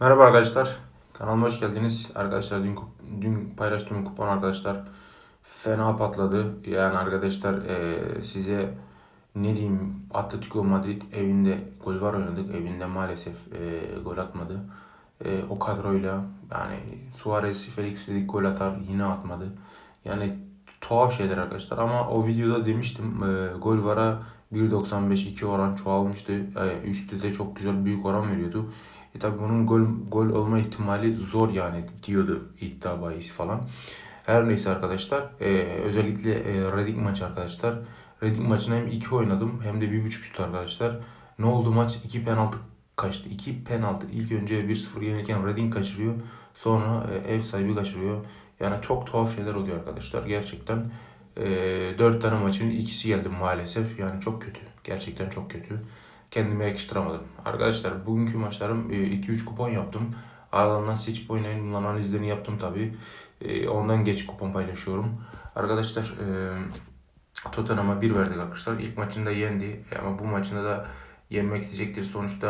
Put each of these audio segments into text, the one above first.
Merhaba arkadaşlar. Kanalıma hoş geldiniz. Arkadaşlar dün, dün paylaştığım kupon arkadaşlar fena patladı. Yani arkadaşlar eee, size ne diyeyim Atletico Madrid evinde gol var oynadık. Evinde maalesef eee, gol atmadı. Eee, o kadroyla yani Suarez, Felix dedik gol atar yine atmadı. Yani tuhaf şeyler arkadaşlar ama o videoda demiştim eee gol vara 1.95-2 oran çoğalmıştı. Eee, üstü de çok güzel büyük oran veriyordu. E tabi bunun gol, gol olma ihtimali zor yani diyordu iddia bahisi falan. Her neyse arkadaşlar. e, özellikle e, Reading maçı arkadaşlar. Reading maçını hem 2 oynadım hem de 1.5 üstü arkadaşlar. Ne oldu maç? 2 penaltı kaçtı. 2 penaltı. İlk önce 1-0 yenilirken Reading kaçırıyor. Sonra e, ev sahibi kaçırıyor. Yani çok tuhaf şeyler oluyor arkadaşlar. Gerçekten e, 4 tane maçın ikisi geldi maalesef. Yani çok kötü. Gerçekten çok kötü kendime yakıştıramadım. Arkadaşlar bugünkü maçlarım 2-3 kupon yaptım. Aralarından seçip oynayın. Bunların analizlerini yaptım tabi. Ondan geç kupon paylaşıyorum. Arkadaşlar e, Tottenham'a 1 verdik arkadaşlar. İlk maçında yendi ama bu maçında da yenmek isteyecektir. Sonuçta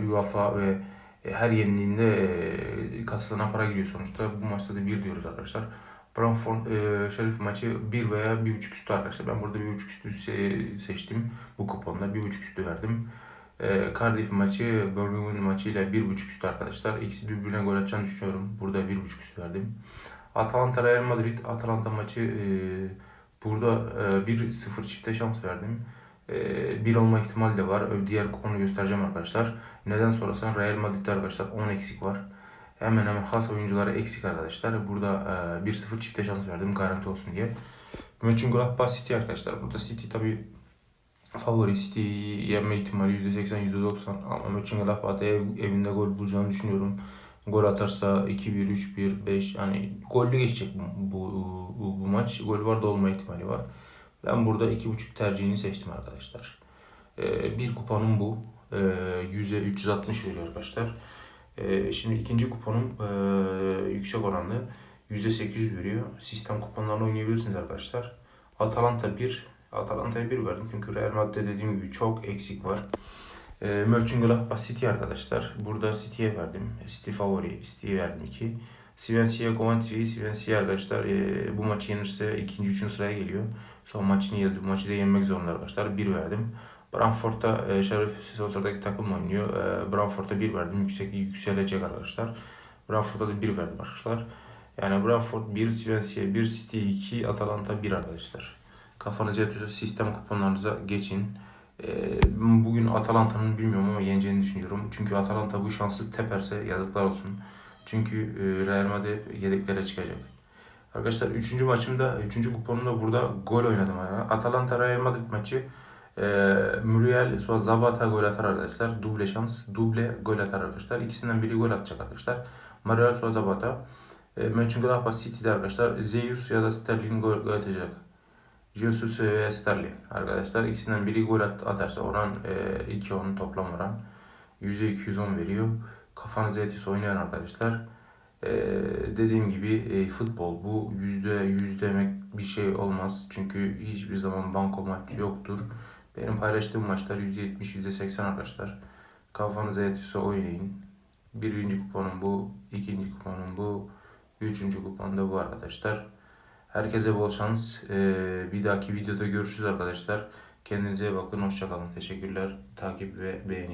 e, UEFA ve e, her yenildiğinde kasasına para giriyor sonuçta. Bu maçta da 1 diyoruz arkadaşlar. Brentford Şerif maçı 1 veya 1.5 üstü arkadaşlar. Ben burada 1.5 üstü se- seçtim. Bu kuponda 1.5 üstü verdim. Cardiff maçı Birmingham maçıyla 1.5 üstü arkadaşlar. İkisi birbirine gol atacağını düşünüyorum. Burada 1.5 üstü verdim. Atalanta Real Madrid. Atalanta maçı burada e, 1-0 çifte şans verdim. E, 1 olma ihtimali de var. Diğer kuponu göstereceğim arkadaşlar. Neden sorarsan Real Madrid'de arkadaşlar 10 eksik var. Hemen hemen has oyuncuları eksik arkadaşlar. Burada e, 1-0 çifte şans verdim garanti olsun diye. Mönchengladbach City arkadaşlar. Burada City tabi favori City yenme ihtimali %80 %90 ama Mönchengladbach da ev, evinde gol bulacağını düşünüyorum. Gol atarsa 2-1, 3-1, 5 yani gollü geçecek bu, bu, bu, bu maç. Gol var da olma ihtimali var. Ben burada 2.5 tercihini seçtim arkadaşlar. Ee, bir kuponum bu. Ee, 100'e 360 veriyor arkadaşlar. Ee, şimdi ikinci kuponum ee, yüksek oranlı. %800 veriyor. Sistem kuponlarını oynayabilirsiniz arkadaşlar. Atalanta 1. Atalanta'ya 1 verdim. Çünkü Real Madrid'de dediğim gibi çok eksik var. E, Mönchengladbach City arkadaşlar. Burada City'ye verdim. City favori. City'ye verdim 2. Swansea Coventry. Swansea arkadaşlar e, bu maçı yenirse ikinci üçüncü sıraya geliyor. Son maçını yedi. Bu maçı da yenmek zorunda arkadaşlar. 1 verdim. Brentford'da e, Şerif son sıradaki takımla oynuyor. E, Brentford'a 1 verdim. Yüksek yükselecek arkadaşlar. Brentford'a da 1 verdim arkadaşlar. Yani Brentford 1, Swansea 1, City 2, Atalanta 1 arkadaşlar. Kafanıza yatıyorsa sistem kuponlarınıza geçin. Ee, bugün Atalanta'nın bilmiyorum ama yeneceğini düşünüyorum. Çünkü Atalanta bu şansı teperse yazıklar olsun. Çünkü e, Real Madrid yedeklere çıkacak. Arkadaşlar 3. maçımda, 3. kuponumda burada gol oynadım. Atalanta Real Madrid maçı e, Muriel sonra Zabata gol atar arkadaşlar. Duble şans, duble gol atar arkadaşlar. İkisinden biri gol atacak arkadaşlar. Muriel sonra Zabata. E, Mönchengladbach City'de arkadaşlar Zeus ya da Sterling gol, gol atacak. Jesus ve Sterling arkadaşlar. İkisinden biri gol at, atarsa oran e, 2-10 toplam oran. %210 veriyor. Kafanıza yetiyorsa oynayan arkadaşlar. E, dediğim gibi e, futbol bu yüzde yüz demek bir şey olmaz. Çünkü hiçbir zaman banko maç yoktur. Benim paylaştığım maçlar %70 %80 arkadaşlar. Kafanıza yetiyorsa oynayın. Birinci kuponum bu. ikinci kuponum bu. Üçüncü kupon da bu arkadaşlar. Herkese bol şans. Ee, bir dahaki videoda görüşürüz arkadaşlar. Kendinize bakın. Hoşçakalın. Teşekkürler. Takip ve beğeni.